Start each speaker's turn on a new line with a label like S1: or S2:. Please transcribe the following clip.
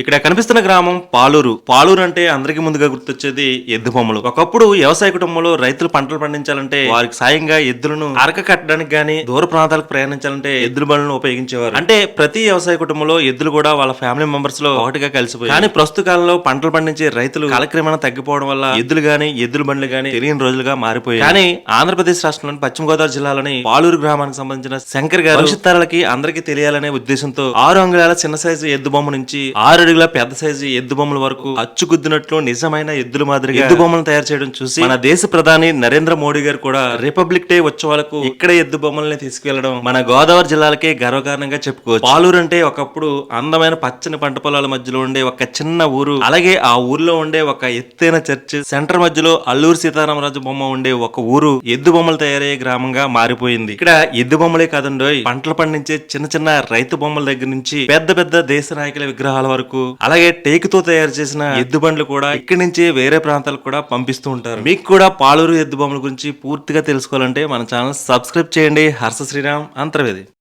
S1: ఇక్కడ కనిపిస్తున్న గ్రామం పాలూరు. పాలూరు అంటే అందరికీ ముందుగా గుర్తొచ్చేది ఎద్దు బొమ్మలు. ఒకప్పుడు వ్యవసాయ కుటుంబంలో రైతులు పంటలు పండించాలంటే వారికి సాయంగా ఎద్దులను అరక కట్టడానికి గాని దూర ప్రాంతాలకు ప్రయాణించాలంటే ఎద్దుల బండ్లను ఉపయోగించేవారు. అంటే ప్రతి వ్యవసాయ కుటుంబంలో ఎద్దులు కూడా వాళ్ళ ఫ్యామిలీ మెంబర్స్లో ఒకటిగా కలిసిపోయి కానీ ప్రస్తుత కాలంలో పంటలు పండించే రైతులు కాలక్రమేణా తగ్గిపోవడం వల్ల ఎద్దులు గాని ఎద్దుల బండ్లు గాని తెలియని రోజులుగా మారిపోయాయి. కానీ ఆంధ్రప్రదేశ్ రాష్ట్రంలోని పశ్చిమ గోదావరి జిల్లాలోని పాలూరు గ్రామానికి సంబంధించిన శంకర్ గారు భవిష్యత్ అందరికీ తెలియాలనే ఉద్దేశంతో ఆరు అంగుళాల చిన్న సైజు ఎద్దు బొమ్మ నుంచి ఆరు అడుగుల పెద్ద సైజు ఎద్దు బొమ్మల వరకు అచ్చుగుద్దినట్లు నిజమైన ఎద్దుల మాదిరిగా ఎద్దు బొమ్మలను తయారు చేయడం చూసి మన దేశ ప్రధాని నరేంద్ర మోడీ గారు కూడా రిపబ్లిక్ డే ఉత్సవాలకు ఇక్కడే ఎద్దు బొమ్మల్ని తీసుకెళ్ళడం మన గోదావరి జిల్లాలకే గర్వకారణంగా చెప్పుకోవచ్చు. పాలూరు అంటే ఒకప్పుడు అందమైన పచ్చని పంట పొలాల మధ్యలో ఉండే ఒక చిన్న ఊరు అలాగే ఆ ఊర్లో ఉండే ఒక ఎత్తైన చర్చ్ సెంటర్ మధ్యలో అల్లూరు సీతారామరాజు బొమ్మ ఉండే ఒక ఊరు ఎద్దు బొమ్మలు తయారయ్యే గ్రామంగా మారిపోయింది. ఇక్కడ ఎద్దు బొమ్మలే కాదండోయ్ పంటలు పండించే చిన్న చిన్న రైతు బొమ్మల దగ్గర నుంచి పెద్ద పెద్ద దేశ నాయకుల విగ్రహాల వరకు అలాగే టేకుతో తయారు చేసిన ఎద్దు బండ్లు కూడా ఇక్కడి నుంచి వేరే ప్రాంతాలకు కూడా పంపిస్తూ ఉంటారు. మీకు కూడా పాలూరు ఎద్దు బొమ్మల గురించి పూర్తిగా తెలుసుకోవాలంటే మన ఛానల్ సబ్స్క్రైబ్ చేయండి. హర్ష శ్రీరామ్ అంతర్వేది.